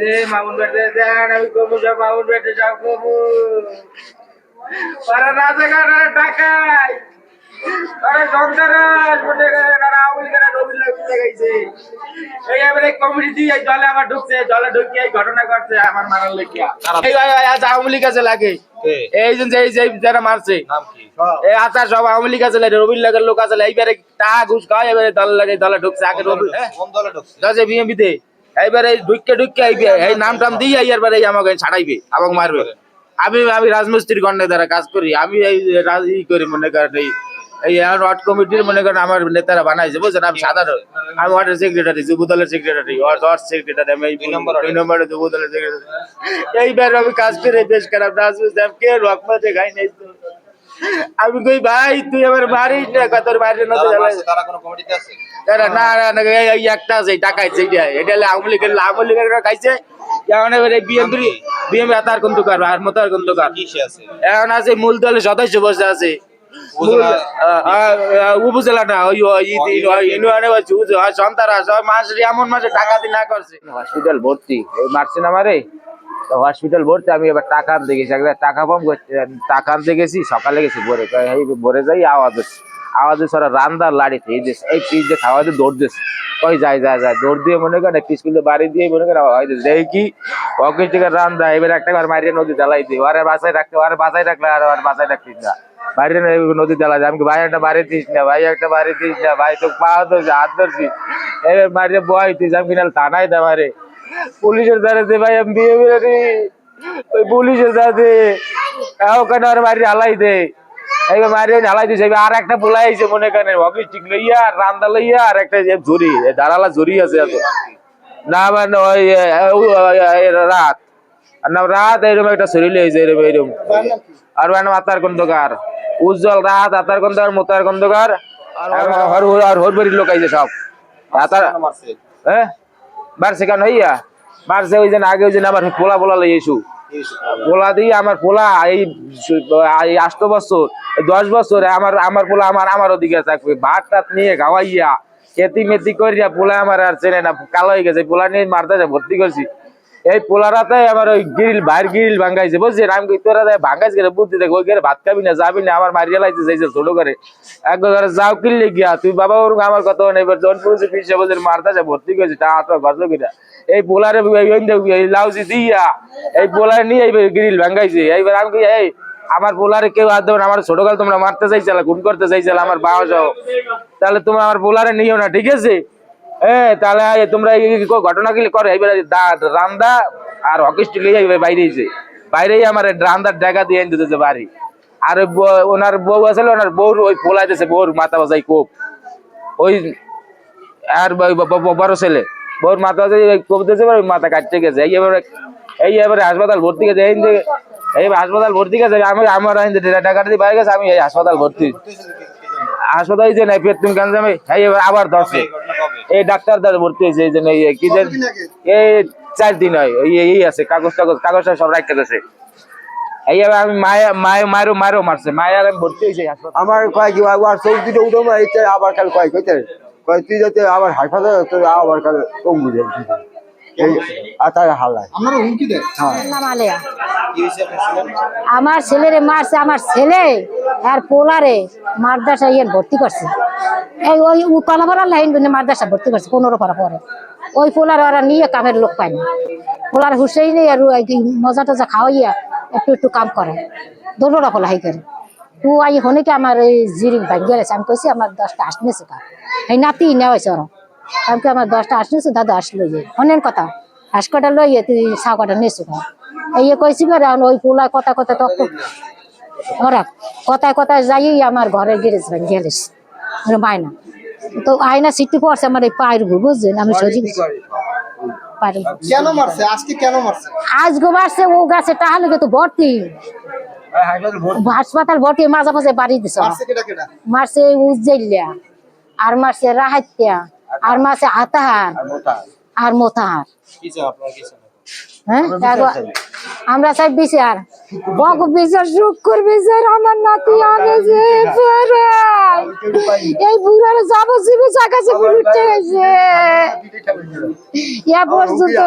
রে মামুন বেটে দেন আমি কমু সব মামুন বেটে সব কমু পারা না জায়গা টাকাই আরে সন্তানাস করেন আউল করে রবিল লাগতে গেছে। এই এবারে কমিটি এই জলে আবার ঢুকছে জলে ঢুকে এই ঘটনা আমার মারার লেখিয়া এই ভাই ভাই আজ আওয়ামী লীগ আছে লাগে। এই যে এই যে যারা মারছে। এই আচার সব আওয়ামী লীগ আছে লাগে লাগের লোক আছে এইবারে টাকা ঘুষ খাওয়া এবারে দলে লাগে দলে ঢুকছে আগে যাচ্ছে বিএমপিতে এইবারে ঢুকে ঢুকে আইবে এই নাম টাম দিয়ে এইবারে আমাকে ছাড়াইবে আমাকে মারবে। আমি আমি রাজমিস্ত্রি গন্ডে দ্বারা কাজ করি আমি এই রাজ ই করি মনে করেন এই এই ওয়ার্ড কমিটির মনে করেন আমার নেতারা বানাইছে বুঝছেন? আমি সাধারণ আমি ওয়ার্ডের সেক্রেটারি যুব দলের সেক্রেটারি ওয়ার্ড সেক্রেটারি আমি এই দুই নম্বরে যুব দলের সেক্রেটারি এইবার আমি কাজ করে বেশ খারাপ রাজমিস্ত্রি কে রকমাতে খাই নাই আমি কই ভাই তুই আমার কত মারি না। তারা কোনো কমিটিতে আছে? তারা না না এই- একটা আছে টাকাইছে এটা এটা হলে আওয়ামী লীগের আওয়ামী লীগের খাইছে। এখন এবারে বিএমপি বিএমপি আতার কন্দুকার আর মতার কন্দুকার কিসে আছে? এখন আছে মূল দলের সদস্য বসে আছে। উপজেলা- না ওই ইউনিয়নে। সন্তারা সব মাস এমন মাসে টাকা দিয়ে না করছে। হসপিটাল ভর্তি মারছে না মারে হসপিটাল ভরতে, আমি এবার টাকা আনতে গেছি। একবার টাকা পাম্প করছে টাকা আনতে গেছি, সকালে গেছি ভরে। এই ভোরে যাই, আওয়াজ হচ্ছে। আওয়াজ হচ্ছে, ওরা রান্দার লাড়িতে, এই যে, এই পিস দিয়ে খাওয়া দিয়ে দৌড় দিচ্ছে। ওই যায় যায় যায় দৌড় দিয়ে মনে করেন পিস খুলে বাড়ি দিয়ে মনে করেন হয়তো দেখি কি অকেশ টাকার রান্দা এবার একটা বার মারিয়ে নদী জ্বালাই দিই। ওরে বাসায় রাখতে, ওরে বাসায় রাখলে আর ওর বাসায় রাখতিস না। বাইরে নদী জ্বালা যায় আমাকে ভাই, একটা বাড়ি দিস না, ভাই, একটা বাড়ি দিস না, ভাই তো পা ধরছি, হাত ধরছি। এবার মারিয়ে বয় তুই আমি কিনাল থানায় দে মারে পুলিশের দ্বারা দে ভাই আমি বিয়ে বেরোনি ওই পুলিশের দ্বারা দে। ওখানে আর মারি হালাই দে? এইবার মারিয়ে হালাই দিছে। আর একটা পোলাই আইছে মনে করেন অফিস ঠিক লইয়া রান্দা লইয়া আর একটা এই দাঁড়ালা ঝুরি আছে এত। না মানে ওই রাত। আর রাত এরকম একটা শরীর হয়েছে এরকম এরকম আর মানে আতার কন্দকার উজ্জ্বল রাত আতার কন্দকার মোতার কন্দকার আর হর হর- লোক আইছে সব। আতার হ্যাঁ? বাড়ছে কেন হইয়া? বাড়ছে ওই জন্য আগে ওই জন্য আমার পোলা পোলা লই এসু পোলা দিয়ে আমার পোলা এই আষ্ট বছর দশ বছর আমার আমার পোলা আমার আমার ওদিকে থাকবে। ভাত টাত নিয়ে খাওয়াইয়া খেতি মেতি করিয়া পোলা আমার আর চেনে না কালো হয়ে গেছে। পোলা নিয়ে মারতে ভর্তি করছি। এই পোলারাতে আমার ওই গ্রিল বাইর গ্রিল ভাঙ্গাইছে বুঝছি আমি কই, তোরা ভাঙ্গাইছে করে বুদ্ধি দেখ ওই ভাত খাবি না যাবি না আমার মারিয়া লাইছে যাইছে ছোট করে। এক একবার যাও কিনলে গিয়া তুই বাবা ওরকম আমার কথা নেই এবার জন পুলিশে পিছিয়ে বলছে মারতে ভর্তি করেছে তা হাত গর্জ কিনা এই পোলারে এই লাউজি দিয়া এই পোলারে নিয়ে এই গ্রিল ভাঙ্গাইছে। এইবার আমি এই আমার পোলারে কেউ হাত দেবে আমার ছোট কাল তোমরা মারতে চাইছিল খুন করতে চাইছিল আমার বাবা যাও। তাহলে তোমরা আমার পোলারে নিও না ঠিক আছে? হ্যাঁ তাহলে তোমরা ঘটনা গুলি করে? এবারে রান্দা আর হকি স্টিক বাইরে বাইরেই আমার রান্দার জায়গা দিয়ে এনে দিতেছে বাড়ি। আর ওনার বউ আসলে ওনার বউর ওই পোলাইতেছে বউর মাথা বাজাই কোপ। ওই আর বড় ছেলে। বউর মাথা বাজাই কোপ দিয়েছে ওই মাথা কাটতে গেছে। এই এবারে এই এবারে হাসপাতাল ভর্তি গেছে, এই এই হাসপাতাল ভর্তি গেছে, আমি আমার টাকা দিয়ে বাইরে গেছে, আমি এই হাসপাতাল ভর্তি। হাসপাতাল যে নাই পেটুন গাঞ্জামে এই এবার আবার ধরছে। এই ডাক্তার দ্বারা ভর্তি হয়েছে এই জন্য কি যেন এই চার দিন হয়। এই এই আছে কাগজ টাগজ কাগজটা সব রাখতে গেছে এইভাবে আমি মায়া মায়ের মায়েরও মায়েরও মারছে। মায়ের আমি ভর্তি হয়েছে হাসপাতাল। আমার কয় কি আর চৌকিতে উঠো আবার কাল কয় কইতে কয় তুই যাতে আবার হাসপাতাল আবার কাল কম বুঝে এই আর তার আপনারা হুমকি দেয়? নাম আলেয়া কি হয়েছে আপনার ছেলের? আমার ছেলেরে মারছে আমার ছেলে আর পোলারে মারদাসা ইয়ে ভর্তি করছে। এই ওই কলাপাড়ার লাইন গুনে মারদাসা ভর্তি করছে পনেরো পারা পরে। ওই পোলার ওরা নিয়ে কামের লোক পায় না। পোলার হুসেই নেই আর মজা টজা খাওয়াইয়া একটু একটু কাম করে। দোনোটা পোলা হাই করে। তু আই হনে কি আমার এই জিরি ভাগ্য গেছে? আমি কইছি আমার দশটা আসনেছে কা এই নাতি নেওয়াইছে ওরা আমি আমার দশটা আসনেছে দাদা আসলো যে। অনেক কথা। হাসকটা লইয়ে তুই সাকটা কটা কা এই কইছি করে এখন ওই পোলা কথা কথা তো ওরা কথায় কথায় যাই আমার ঘরে গেরেজ ভাই গেলেস মায়না তো আয়না সিটি পড়ছে আমার এই পায়ের ঘুর বুঝছেন? আমি সজি পায়ের ঘুর। কেন মারছে? আজকে কেন মারছে? আজ গো মারছে ও গাছে তাহলে তো ভর্তি। হাসপাতাল ভর্তি মাঝে মাঝে বাড়ি দিছে। মারছে কেটা কেটা মারছে উজ্জাইলিয়া আর মারছে রাহাতিয়া আর মারছে আতাহার আর মোতাহার। কি চাও আপনার কি চাও? হ্যাঁ? আমরা চাই। বিচার। বক বিচার শুক্র বিচার আমার নাতি আগে যে এই বুড়ার যাবজ্জীবন চাকাছে বুড়িতে গেছে ইয়া পর্যন্ত